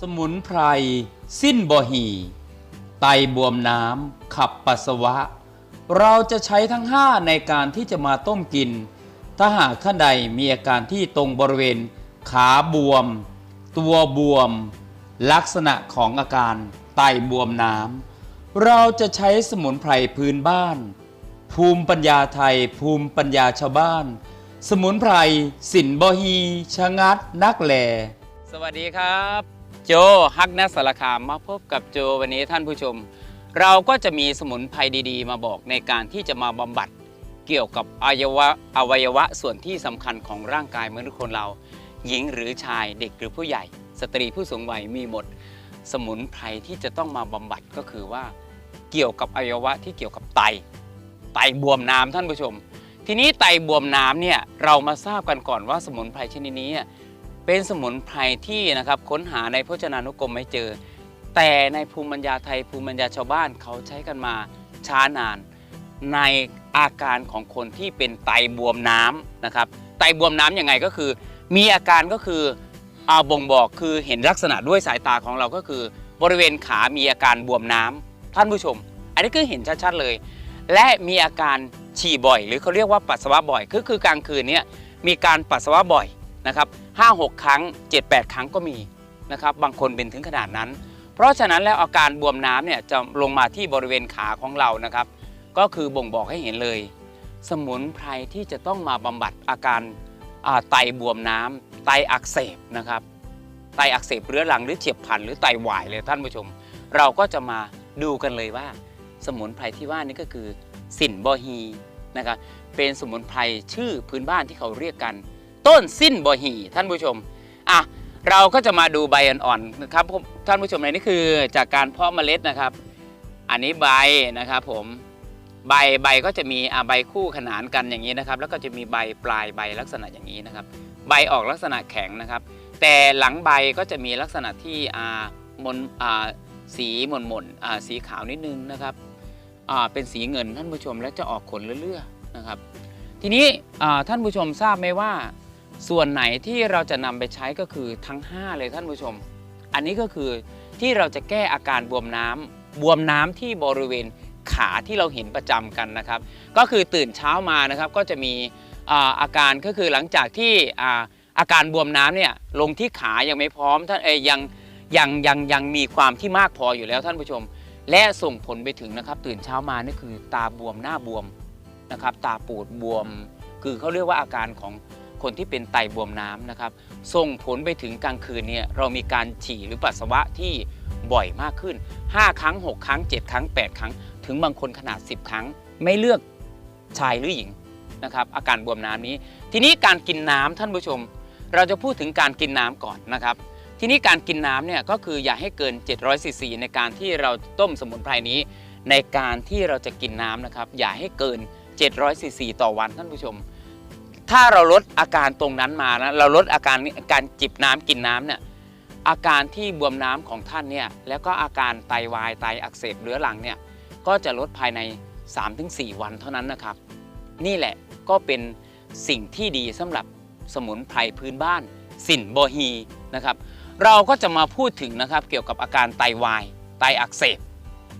สมุนไพร สิ้นบอหี ไตบวมน้ำ ขับปัสสาวะ เราจะใช้ทั้ง 5 ในการที่จะมาต้มกิน ถ้าหากท่านใดมีอาการที่ตรงบริเวณ ขาบวม ตัวบวม ลักษณะของอาการไตบวมน้ำ เราจะใช้สมุนไพรพื้นบ้าน ภูมิปัญญาไทย ภูมิปัญญาชาวบ้าน สมุนไพร สินบอฮี ชะงัด นักแหลสวัสดีครับ โจฮักนัสสารคามมาพบกับโจวันนี้ท่านผู้ชม เราก็จะมีสมุนไพรดีๆ มาบอกในการที่จะมาบำบัดเกี่ยวกับอวัยวะอวัยวะส่วนที่สำคัญของร่างกายมนุษย์คนเรา หญิงหรือชายเด็กหรือผู้ใหญ่ สตรีผู้สูงวัยมีหมด สมุนไพรที่จะต้องมาบำบัดก็คือว่า เกี่ยวกับอวัยวะที่เกี่ยวกับไต ไตบวมน้ำท่านผู้ชม ทีนี้ไตบวมน้ำเนี่ยเรามาทราบกันก่อนว่าสมุนไพรชนิดนี้ เป็นสมุนไพรที่นะครับค้นหาในพจนานุกรมไม่เจอ แต่ในภูมิปัญญาไทยภูมิปัญญาชาวบ้านเขาใช้กันมาช้านาน ในอาการของคนที่เป็นไตบวมน้ำนะครับไตบวมน้ำยังไงก็คือ มีอาการก็คืออาบ่งบอกคือเห็นลักษณะด้วยสายตาของเราก็คือ บริเวณขามีอาการบวมน้ำท่านผู้ชม อันนี้คือเห็นชัดๆเลย และมีอาการฉี่บ่อย หรือเขาเรียกว่าปัสสาวะบ่อยก็คือกลางคืนเนี้มีการปัสสาวะบ่อย นะครับห้าหกครั้ง 7-8 ครั้งก็มีนะครับบางคนเป็นถึงขนาดนั้น เพราะฉะนั้นแล้วอาการบวมน้ำเนี่ยจะลงมาที่บริเวณขาของเรานะครับ ก็คือบ่งบอกให้เห็นเลย สมุนไพรที่จะต้องมาบำบัดอาการอ่าไตบวมน้ำไตอักเสบนะครับไตอักเสบเรื้อรังหรือเฉียบพลันหรือไตวายเลยท่านผู้ชม เราก็จะมาดูกันเลยว่า สมุนไพรที่ว่านี่ก็คือสินบอฮีนะครับเป็นสมุนไพรชื่อพื้นบ้านที่เขาเรียกกัน ต้นสิ้นบอฮีท่านผู้ชมอะเราก็จะมาดูใบอ่อนๆนะครับผมท่านผู้ชมในนี่คือจากการเพาะเมล็ดนะครับ อันนี้ใบนะครับผมใบใบก็จะมีอะใบคู่ขนานกันอย่างนี้นะครับ แล้วก็จะมีใบปลายใบลักษณะอย่างนี้นะครับ ใบออกลักษณะแข็งนะครับ แต่หลังใบก็จะมีลักษณะที่อ่ามนอ่าสีหม่นหม่นอ่าสีขาวนิดนึงนะครับอ่าเป็นสีเงินท่านผู้ชมและจะออกขนเรื่อยๆนะครับ ทีนี้อ่าท่านผู้ชมทราบไหมว่า ส่วนไหนที่เราจะนำไปใช้ก็คือทั้ง 5 เลยท่านผู้ชม อันนี้ก็คือที่เราจะแก้อาการบวมน้ำบวมน้ำที่บริเวณขาที่เราเห็นประจำกันนะครับ ก็คือตื่นเช้ามานะครับก็จะมีอาการก็คือหลังจากที่อาการบวมน้ำเนี่ยลงที่ขายังไม่พร้อมท่านเอยังยังยังยังมีความที่มากพออยู่แล้วท่านผู้ชม และส่งผลไปถึงนะครับ ตื่นเช้ามานี่คือตาบวมหน้าบวมนะครับ ตาปูดบวม คือเขาเรียกว่าอาการของ คนที่เป็นไตบวมน้ำนะครับ ส่งผลไปถึงกลางคืนเนี่ยเรามีการฉี่หรือปัสสาวะที่บ่อยมากขึ้น 5 ครั้ง 6 ครั้ง 7 ครั้ง 8 ครั้ง ถึงบางคนขนาด 10 ครั้ง ไม่เลือกชายหรือหญิงนะครับอาการบวมน้ำนี้ ทีนี้การกินน้ำท่านผู้ชม เราจะพูดถึงการกินน้ำก่อนนะครับ ทีนี้การกินน้ำเนี่ยก็คืออย่าให้เกิน 700ซีซีในการที่เราต้มสมุนไพรนี้ ในการที่เราจะกินน้ำนะครับอย่าให้เกิน 700ซีซีต่อวันท่านผู้ชม ถ้าเราลดอาการตรงนั้นมานะเราลดอาการการจิบน้ำกินน้ำเนี่ยอาการที่บวมน้ำของท่านเนี่ยแล้วก็อาการไตวายไตอักเสบเรื้อรังเนี่ยก็จะลดภายใน 3-4 วันเท่านั้นนะครับ นี่แหละก็เป็นสิ่งที่ดีสำหรับสมุนไพรพื้นบ้าน สินโบฮีนะครับเราก็จะมาพูดถึงนะครับเกี่ยวกับอาการไตวายไตอักเสบ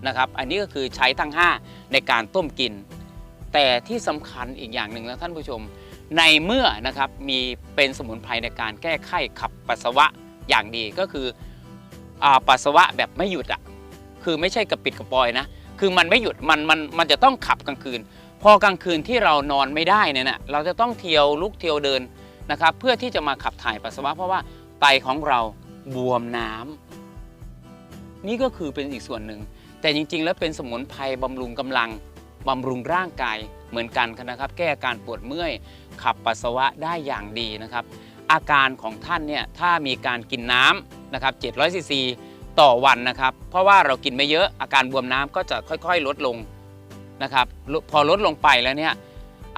นะครับอันนี้ก็คือใช้ทั้ง 5 ในการต้มกิน แต่ที่สำคัญอีกอย่างหนึ่งนะท่านผู้ชม ในเมื่อนะครับมีเป็นสมุนไพรในการแก้ไขขับปัสสาวะอย่างดีก็คืออปัสสาวะแบบไม่หยุดอะคือไม่ใช่กระปิดกระปอยนะคือมันไม่หยุดมันมันมันจะต้องขับกลางคืน พอกลางคืนที่เรานอนไม่ได้เนี่ยนะเราจะต้องเที่ยวลุกเที่ยวเดินนะครับ เพื่อที่จะมาขับถ่ายปัสสาวะ เพราะว่าไตของเราบวมน้ำนี่ก็คือเป็นอีกส่วนหนึ่ง แต่จริง ๆ แล้วเป็นสมุนไพรบำรุงกำลังบำรุงร่างกายเหมือนกันนะครับ แก้อาการปวดเมื่อย ขับปัสสาวะได้อย่างดีนะครับ อาการของท่านเนี่ยถ้ามีการกินน้ำนะครับ700ซีซีต่อวันนะครับ เพราะว่าเรากินไม่เยอะอาการบวมน้ำก็จะค่อยๆ ลดลงนะครับ พอลดลงไปแล้วเนี่ย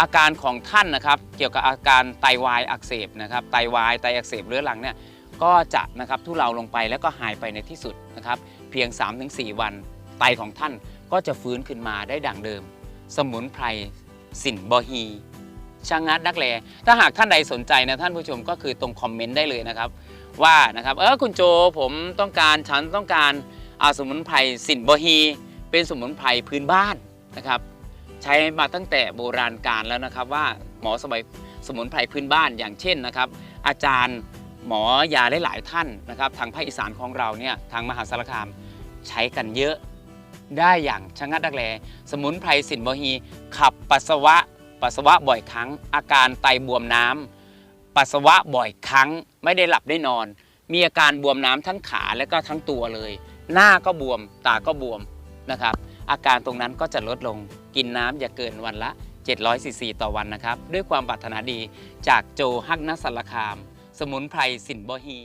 อาการของท่านนะครับ เกี่ยวกับอาการไตวายอักเสบนะครับไตวายไตอักเสบเรื้อรังเนี่ยก็จะนะครับทุเลาลงไปแล้วก็หายไปในที่สุดนะครับ เพียง 3-4 วัน ไตของท่านก็จะฟื้นขึ้นมาได้ดังเดิม สมุนไพรสินบอฮี ชะงัดนักแลถ้าหากท่านใดสนใจนะท่านผู้ชมก็คือตรงคอมเมนต์ได้เลยนะครับ ว่านะครับเออคุณโจผมต้องการฉันต้องการอาสมุนไพรสินบฮี เป็นสมุนไพรพื้นบ้านนะครับ ใช้มาตั้งแต่โบราณกาลแล้วนะครับ ว่าหมอสมัยสมุนไพรพื้นบ้านอย่างเช่นนะครับ อาจารย์หมอยาหลายๆท่านนะครับ ทางภาคอีสานของเราเนี่ยทางมหาสารคามใช้กันเยอะได้อย่างชะงัดดักแล สมุนไพรสินบฮี ขับปัสสาวะ ปัสสาวะบ่อยครั้ง อาการไตบวมน้ำปัสสาวะบ่อยครั้ง ไม่ได้หลับได้นอน มีอาการบวมน้ำทั้งขาและก็ทั้งตัวเลย หน้าก็บวมตาก็บวมนะครับ อาการตรงนั้นก็จะลดลงกินน้ำอย่าเกินวันละ 700ซีซีต่อวันนะครับ ด้วยความปรารถนาดีจากโจฮักนัสสารคาม สมุนไพรสินบฮี